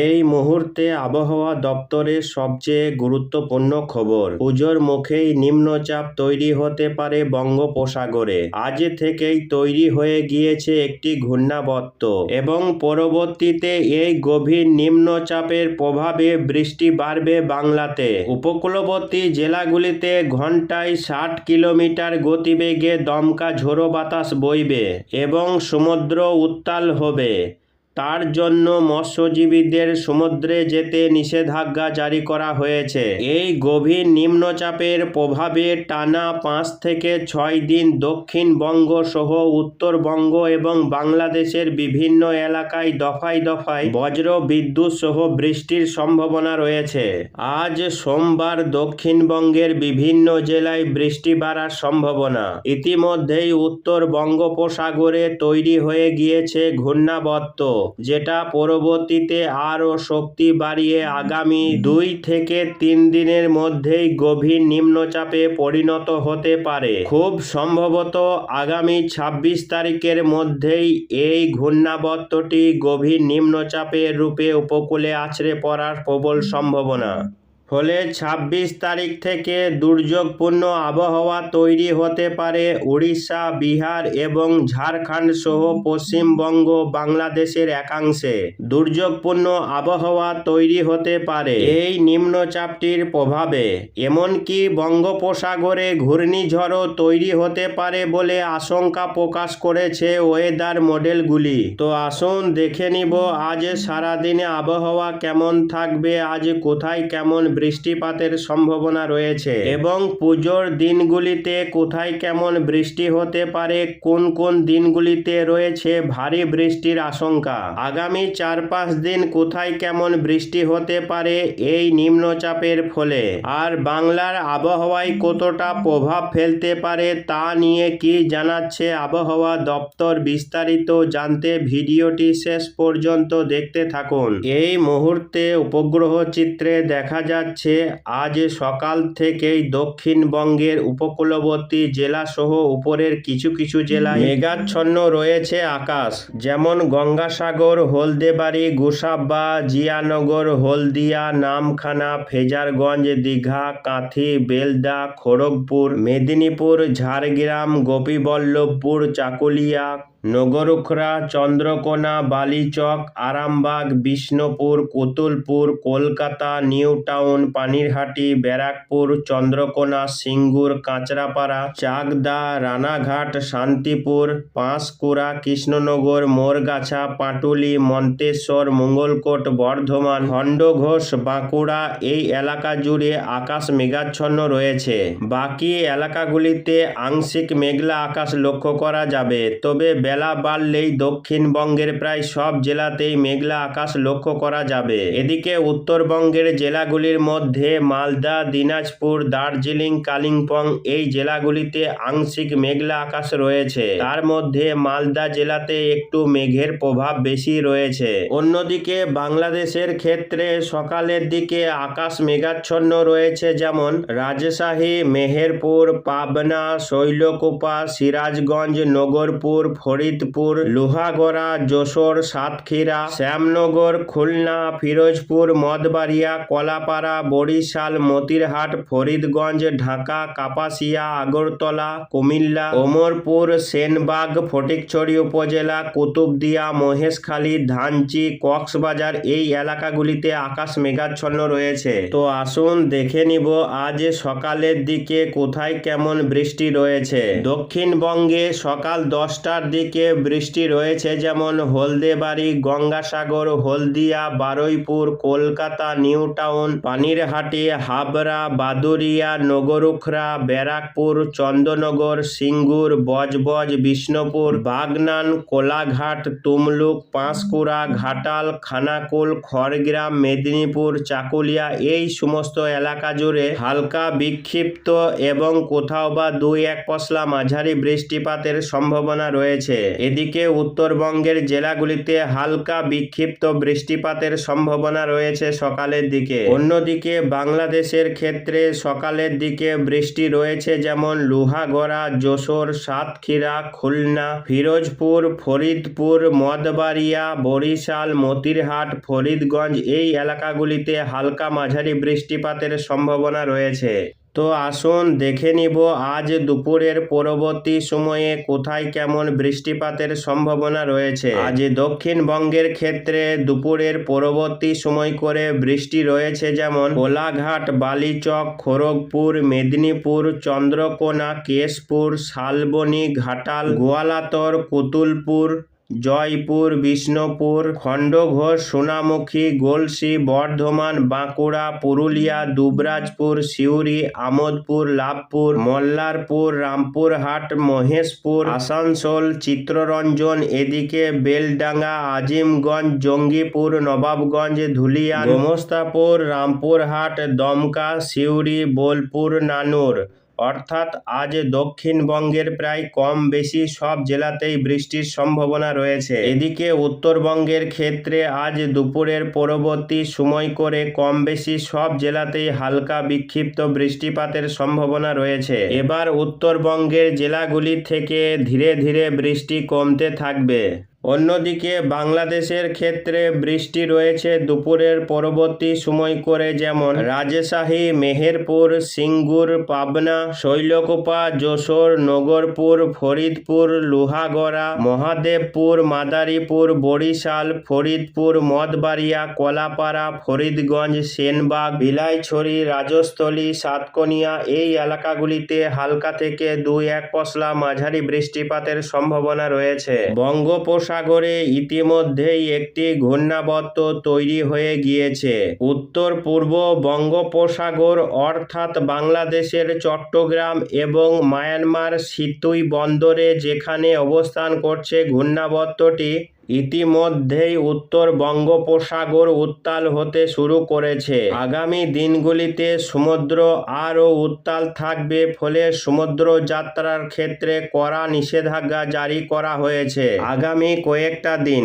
এই মুহূর্তে আবহাওয়া দপ্তরের সবচেয়ে গুরুত্বপূর্ণ খবর। পুজোর মুখেই নিম্নচাপ তৈরি হতে পারে বঙ্গোপসাগরে। আজ থেকেই তৈরি হয়ে গিয়েছে একটি ঘূর্ণাবর্ত এবং পরবর্তীতে এই গভীর নিম্নচাপের প্রভাবে বৃষ্টি বাড়বে বাংলাতে। উপকূলবর্তী জেলাগুলিতে ঘন্টায় ষাট কিলোমিটার গতিবেগে দমকা ঝোড়ো বাতাস বইবে এবং সমুদ্র উত্তাল হবে। তার জন্য মৎস্যজীবীদের সমুদ্রে যেতে নিষেধাজ্ঞা জারি করা হয়েছে। এই গভীর নিম্নচাপের প্রভাবে টানা পাঁচ থেকে ছয় দিন দক্ষিণবঙ্গ সহ উত্তরবঙ্গ এবং বাংলাদেশের বিভিন্ন এলাকায় দফায় দফায় বজ্র বিদ্যুৎ সহ বৃষ্টির সম্ভাবনা রয়েছে। আজ সোমবার দক্ষিণবঙ্গের বিভিন্ন জেলায় বৃষ্টি বাড়ার সম্ভাবনা। ইতিমধ্যেই উত্তর বঙ্গোপসাগরে তৈরি হয়ে গিয়েছে ঘূর্ণাবর্ত। যেটা পরবর্তীতে আরও শক্তি বাড়িয়ে আগামী দুই থেকে তিন দিনের মধ্যেই গভীর নিম্নচাপে পরিণত হতে পারে। খুব সম্ভবত আগামী ছাব্বিশ তারিখের মধ্যেই এই ঘূর্ণাবর্তটি গভীর নিম্নচাপের রূপে উপকূলে আছড়ে পড়ার প্রবল সম্ভাবনা। ফলে ছাব্বিশ তারিখ থেকে দুর্যোগপূর্ণ আবহাওয়া তৈরি হতে পারে উড়িষ্যা বিহার এবং ঝাড়খণ্ড সহ পশ্চিমবঙ্গ, বাংলাদেশের একাংশে। দুর্যোগপূর্ণ আবহাওয়া তৈরি হতে পারে এই নিম্নচাপটির প্রভাবে। এমনকি বঙ্গোপসাগরে ঘূর্ণিঝড়ও তৈরি হতে পারে বলে আশঙ্কা প্রকাশ করেছে ওয়েদার মডেলগুলি। তো আসুন দেখে নিব আজ সারাদিনে আবহাওয়া কেমন থাকবে, আজ কোথায় কেমন বৃষ্টিপাতের সম্ভাবনা রয়েছে। এবং পুজোর দিনগুলিতে কোথায় কেমন বৃষ্টি হতে পারে, কোন কোন দিনগুলিতে রয়েছে ভারী বৃষ্টির আশঙ্কা? আগামী চার পাঁচ দিন কোথায় কেমন বৃষ্টি হতে পারে এই নিম্নচাপের ফলে? আর বাংলার আবহাওয়ায় কতটা প্রভাব ফেলতে পারে তা নিয়ে কি জানাচ্ছে আবহাওয়া দপ্তর বিস্তারিত জানতে ভিডিওটি শেষ পর্যন্ত দেখতে থাকুন। এই মুহূর্তে উপগ্রহ চিত্রে দেখা যাচ্ছে আজ সকাল থেকেই দক্ষিণবঙ্গের উপকূলবর্তী জেলা সহ উপরের কিছু কিছু জেলায় মেঘাচ্ছন্ন রয়েছে আকাশ। যেমন গঙ্গাসাগর, হলদেবাড়ি, গোসাবা, জিয়ানগর, হলদিয়া, নামখানা, ফেজারগঞ্জ, দীঘা, কাঁথি, বেলদা, খড়গপুর, মেদিনীপুর, ঝাড়গ্রাম, গোপীবল্লভপুর, চাকুলিয়া নগরুখরা চন্দ্রকোনা, বালিচক, আরামবাগ, বিষ্ণুপুর, কুতুলপুর, কলকাতা, নিউ টাউন, পানিরহাটি, ব্যারাকপুর, চন্দ্রকোনা, সিঙ্গুর, কাঁচরাপাড়া, চাকদা, রানাঘাট, শান্তিপুর, পাঁশকুড়া, কৃষ্ণনগর, মোরগাছা, পাটুলি, মন্তেশ্বর, মঙ্গলকোট, বর্ধমান, খণ্ডঘোষ, বাঁকুড়া এই এলাকা জুড়ে আকাশ মেঘাচ্ছন্ন রয়েছে। বাকি এলাকাগুলিতে আংশিক মেঘলা আকাশ লক্ষ্য করা যাবে, তবে বেলা বাড়লেই দক্ষিণবঙ্গের প্রায় সব জেলাতেই মেঘলা আকাশ লক্ষ্য করা যাবে। এদিকে উত্তরবঙ্গের জেলাগুলির মধ্যে মালদা, দিনাজপুর, দার্জিলিং, কালিম্পং এই জেলাগুলিতে আংশিক মেঘলা আকাশ রয়েছে। তার মধ্যে মালদা জেলাতে একটু মেঘের প্রভাব বেশি রয়েছে। অন্যদিকে বাংলাদেশের ক্ষেত্রে সকালের দিকে আকাশ মেঘাচ্ছন্ন রয়েছে যেমন রাজশাহী, মেহেরপুর, পাবনা, শৈলকুপা, সিরাজগঞ্জ, নগরপুর ফরিদপুর, লোহাগড়া, যশোর, সাতক্ষীরা, শ্যামনগর, খুলনা, ফিরোজপুর, মদবাড়িয়া, কলাপাড়া, বরিশাল, মতিরহাট, ফরিদগঞ্জ, ঢাকা, কাপাসিয়া, আগরতলা, কুমিল্লা, ওমরপুর, সেনবাগ, ফটিকছড়ি উপজেলা, কুতুবদিয়া, মহেশখালী, ধানচি, কক্সবাজার এই এলাকাগুলিতে আকাশ মেঘাচ্ছন্ন রয়েছে। তো আসুন দেখে নিব আজ সকালের দিকে কোথায় কেমন বৃষ্টি রয়েছে। দক্ষিণবঙ্গে সকাল দশটার দিকে বৃষ্টি রয়েছে, যেমন হলদেবাড়ি, গঙ্গাসাগর, হলদিয়া, বারুইপুর, কলকাতা, নিউ টাউন, পানিরহাটি, হাবড়া বাদুরিয়া নগরুখরা, ব্যারাকপুর, চন্দননগর, সিঙ্গুর, বজবজ, বিষ্ণুপুর, বাগনান, কোলাঘাট, তুমলুক, পাঁশকুড়া, ঘাটাল, খানাকুল, খড়গ্রাম, মেদিনীপুর, চাকুলিয়া, এই সমস্ত এলাকা জুড়ে হালকা বিক্ষিপ্ত এবং কোথাও বা দুই এক পশলা মাঝারি বৃষ্টিপাতের সম্ভাবনা রয়েছে। এদিকে উত্তরবঙ্গের জেলাগুলিতে হালকা বিক্ষিপ্ত বৃষ্টিপাতের সম্ভাবনা রয়েছে সকালের দিকে। অন্যদিকে বাংলাদেশের ক্ষেত্রে সকালের দিকে বৃষ্টি রয়েছে যেমন লোহাগড়া, যশোর, সাতক্ষীরা, খুলনা, ফিরোজপুর, ফরিদপুর, মদবাড়িয়া, বরিশাল, মতিরহাট, ফরিদগঞ্জ এই এলাকাগুলিতে হালকা মাঝারি বৃষ্টিপাতের সম্ভাবনা রয়েছে। তো আসুন দেখে নিব আজ দুপুরের পরবর্তী সময়ে কোথায় কেমন বৃষ্টিপাতের সম্ভাবনা রয়েছে। আজ দক্ষিণবঙ্গের ক্ষেত্রে দুপুরের পরবর্তী সময় করে বৃষ্টি রয়েছে যেমন কোলাঘাট, বালিচক, খড়গপুর, মেদিনীপুর, চন্দ্রকোনা, কেশপুর, শালবনী, ঘাটাল, গোয়ালাতর, কুতুলপুর জয়পুর, বিষ্ণুপুর, খণ্ডঘোষ, সোনামুখী, গোলসি, বর্ধমান, বাঁকুড়া, পুরুলিয়া, দুবরাজপুর, সিউড়ি, আমোদপুর, লাভপুর, মল্লারপুর, রামপুরহাট, মহেশপুর, আসানসোল চিত্ররঞ্জন এদিকে বেলডাঙ্গা, আজিমগঞ্জ, জঙ্গিপুর, নবাবগঞ্জ ধুলিয়া গোমস্তাপুর, রামপুরহাট, দমকা, সিউড়ি, বোলপুর, নানুর। অর্থাৎ আজ দক্ষিণবঙ্গের প্রায় কম বেশি সব জেলাতেই বৃষ্টির সম্ভাবনা রয়েছে। এদিকে উত্তরবঙ্গের ক্ষেত্রে আজ দুপুরের পরবর্তী সময় করে কম বেশি সব জেলাতেই হালকা বিক্ষিপ্ত বৃষ্টিপাতের সম্ভাবনা রয়েছে। এবার উত্তরবঙ্গের জেলাগুলি থেকে ধীরে ধীরে বৃষ্টি কমতে থাকবে। অন্যদিকে বাংলাদেশের ক্ষেত্রে বৃষ্টি রয়েছে দুপুরের পরবর্তী সময় করে যেমন রাজশাহী, মেহেরপুর, সিঙ্গুর, পাবনা, শৈলকোপা, যশোর, নগরপুর, ফরিদপুর, লোহাগড়া, মহাদেবপুর, মাদারীপুর, বরিশাল, ফরিদপুর মদবাড়িয়া কলাপাড়া, ফরিদগঞ্জ, সেনবাগ বিলাইছড়ি রাজস্থলী, সাতকনিয়া এই এলাকাগুলিতে হালকা থেকে দুই এক পশলা মাঝারি বৃষ্টিপাতের সম্ভাবনা রয়েছে। বঙ্গোপসাগরে ইতিমধ্যেই একটি ঘূর্ণাবর্ত তৈরি হয়ে গিয়েছে। উত্তর, পূর্ব বঙ্গোপসাগর অর্থাৎ বাংলাদেশের চট্টগ্রাম এবং মায়ানমার সিতুই বন্দরে যেখানে অবস্থান করছে ঘূর্ণাবর্তটি ইতিমধ্যেই উত্তর বঙ্গোপসাগর উত্তাল হতে শুরু করেছে। আগামী দিনগুলিতে সমুদ্র আরও উত্তাল থাকবে, ফলে সমুদ্র যাত্রার ক্ষেত্রে কড়া নিষেধাজ্ঞা জারি করা হয়েছে। আগামী কয়েকটা দিন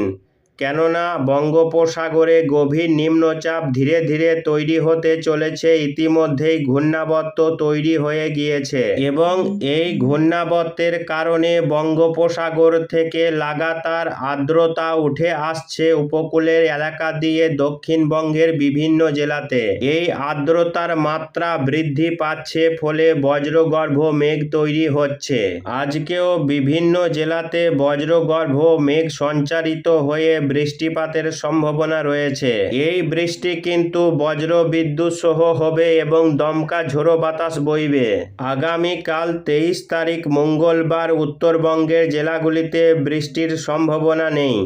কেননা বঙ্গোপসাগরে গভীর নিম্নচাপ ধীরে ধীরে তৈরি হতে চলেছে, ইতিমধ্যেই ঘূর্ণাবর্ত তৈরি হয়ে গিয়েছে এবং এই ঘূর্ণাবর্তের কারণে বঙ্গোপসাগর থেকে লাগাতার আর্দ্রতা উঠে আসছে উপকূলের এলাকা দিয়ে দক্ষিণবঙ্গের বিভিন্ন জেলাতে। এই আর্দ্রতার মাত্রা বৃদ্ধি পাচ্ছে ফলে বজ্রগর্ভ মেঘ তৈরি হচ্ছে। আজকেও বিভিন্ন জেলাতে বজ্রগর্ভ মেঘ সঞ্চারিত হয়ে বৃষ্টিপাতের সম্ভাবনা রয়েছে। এই বৃষ্টি কিন্তু বজ্র বিদ্যুৎ সহ হবে এবং দমকা ঝোড়ো বাতাস বইবে। আগামীকাল তেইশ তারিখ মঙ্গলবার উত্তরবঙ্গের জেলাগুলিতে বৃষ্টির সম্ভাবনা নেই।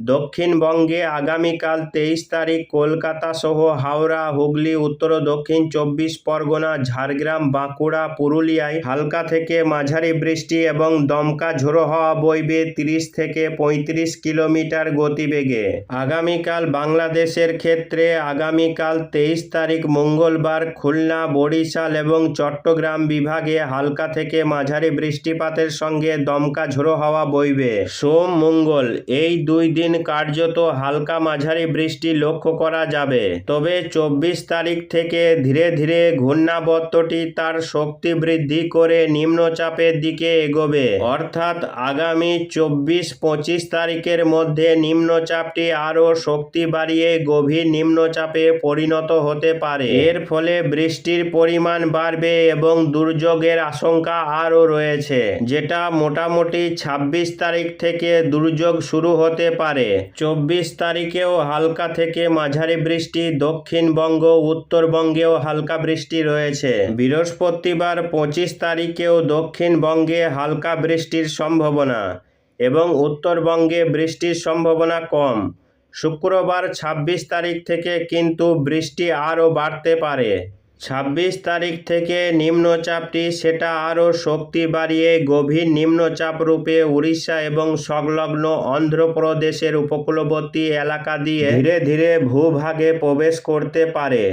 দক্ষিণবঙ্গে আগামীকাল তেইশ তারিখ কলকাতা সহ হাওড়া, হুগলি, উত্তর ও দক্ষিণ চব্বিশ পরগনা, ঝাড়গ্রাম, বাঁকুড়া, পুরুলিয়ায় হালকা থেকে মাঝারি বৃষ্টি এবং দমকা ঝোড়ো হওয়া বইবে তিরিশ থেকে পঁয়ত্রিশ কিলোমিটার গতিবেগে। আগামীকাল বাংলাদেশের ক্ষেত্রে আগামীকাল তেইশ তারিখ মঙ্গলবার খুলনা, বরিশাল এবং চট্টগ্রাম বিভাগে হালকা থেকে মাঝারি বৃষ্টিপাতের সঙ্গে দমকা ঝোড়ো হওয়া বইবে। সোম মঙ্গল, এই দুই দিন কার্যত হালকা মাঝারি বৃষ্টি লক্ষ্য করা যাবে। তবে চব্বিশ তারিখ থেকে ধীরে ধীরে ঘূর্ণাবর্তটি তার শক্তি বৃদ্ধি করে নিম্নচাপের দিকে এগোবে। অর্থাৎ আগামী চব্বিশ পঁচিশ তারিখের মধ্যে নিম্নচাপটি আরও শক্তি বাড়িয়ে গভীর নিম্নচাপে পরিণত হতে পারে। এর ফলে বৃষ্টির পরিমাণ বাড়বে এবং দুর্যোগের আশঙ্কা আরও রয়েছে, যেটা মোটামুটি ছাব্বিশ তারিখ থেকে দুর্যোগ শুরু হতে পারে। চব্বিশ তারিখেও হালকা থেকে মাঝারি বৃষ্টি, দক্ষিণবঙ্গ, উত্তরবঙ্গেও হালকা বৃষ্টি রয়েছে। বৃহস্পতিবার পঁচিশ তারিখেও দক্ষিণবঙ্গে হালকা বৃষ্টির সম্ভাবনা এবং উত্তরবঙ্গে বৃষ্টির সম্ভাবনা কম। শুক্রবার ছাব্বিশ তারিখ থেকে কিন্তু বৃষ্টি আরও বাড়তে পারে। ছাব্বিশ তারিখ থেকে নিম্নচাপটি সেটা আরও শক্তি বাড়িয়ে গভীর নিম্নচাপ রূপে উড়িষ্যা এবং সংলগ্ন অন্ধ্রপ্রদেশের উপকূলবর্তী এলাকা দিয়ে ধীরে ধীরে ভূভাগে প্রবেশ করতে পারে।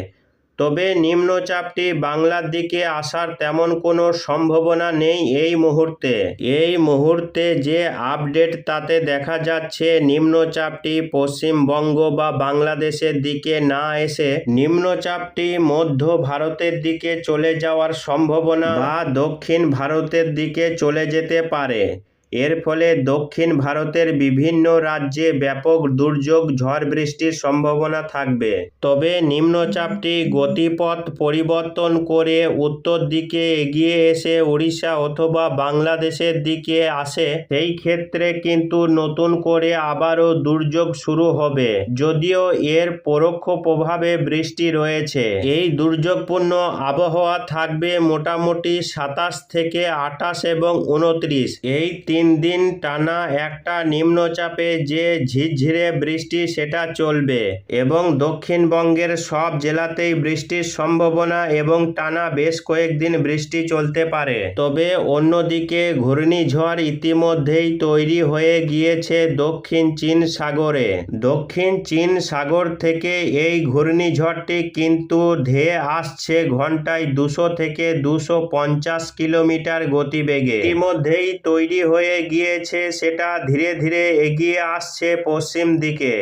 তবে নিম্নচাপটি বাংলার দিকে আসার তেমন কোনো সম্ভাবনা নেই এই মুহূর্তে। এই মুহূর্তে যে আপডেট তাতে দেখা যাচ্ছে, নিম্নচাপটি পশ্চিমবঙ্গ বা বাংলাদেশের দিকে না এসে নিম্নচাপটি মধ্য ভারতের দিকে চলে যাওয়ার সম্ভাবনা বা দক্ষিণ ভারতের দিকে চলে যেতে পারে। এর ফলে দক্ষিণ ভারতের বিভিন্ন রাজ্যে ব্যাপক দুর্যোগ, ঝড় বৃষ্টির সম্ভাবনা থাকবে। তবে নিম্নচাপটি গতিপথ পরিবর্তন করে উত্তর দিকে এগিয়ে এসে উড়িষ্যা অথবা বাংলাদেশের দিকে আসে, সেই ক্ষেত্রে কিন্তু নতুন করে আবারও দুর্যোগ শুরু হবে। যদিও এর পরোক্ষ প্রভাবে বৃষ্টি রয়েছে। এই দুর্যোগপূর্ণ আবহাওয়া থাকবে মোটামুটি সাতাশ থেকে আঠাশ এবং উনত্রিশ। এই তিন দিন টানা একটা নিম্নচাপে যে ঝিরঝিরে বৃষ্টি সেটা চলবে এবং দক্ষিণবঙ্গের সব জেলাতেই বৃষ্টির সম্ভাবনা এবং টানা বেশ কয়েকদিন বৃষ্টি চলতে পারে। তবে অন্যদিকে ঘূর্ণিঝড় ইতিমধ্যেই তৈরি হয়ে গিয়েছে দক্ষিণ চীন সাগরে। দক্ষিণ চীন সাগর থেকে এই ঘূর্ণিঝড়টি কিন্তু ধেয়ে আসছে ঘন্টায় দুশো থেকে দুশো পঞ্চাশ কিলোমিটার গতিবেগে। ইতিমধ্যেই তৈরি হয়ে গিয়েছে সেটা ধীরে ধীরে এগিয়ে আসছে পশ্চিম দিকে।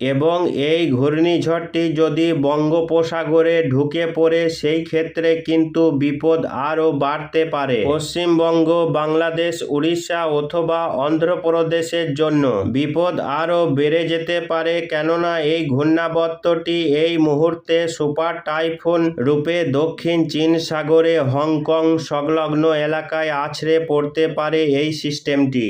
এবং এই ঘূর্ণিঝড়টি যদি বঙ্গোপসাগরে ঢুকে পড়ে, সেই ক্ষেত্রে কিন্তু বিপদ আরও বাড়তে পারে। পশ্চিমবঙ্গ, বাংলাদেশ, উড়িষ্যা অথবা অন্ধ্রপ্রদেশের জন্য বিপদ আরও বেড়ে যেতে পারে, কেননা এই ঘূর্ণাবর্তটি এই মুহূর্তে সুপার টাইফুন রূপে দক্ষিণ চীন সাগরে হংকং সংলগ্ন এলাকায় আছড়ে পড়তে পারে এই সিস্টেমটি।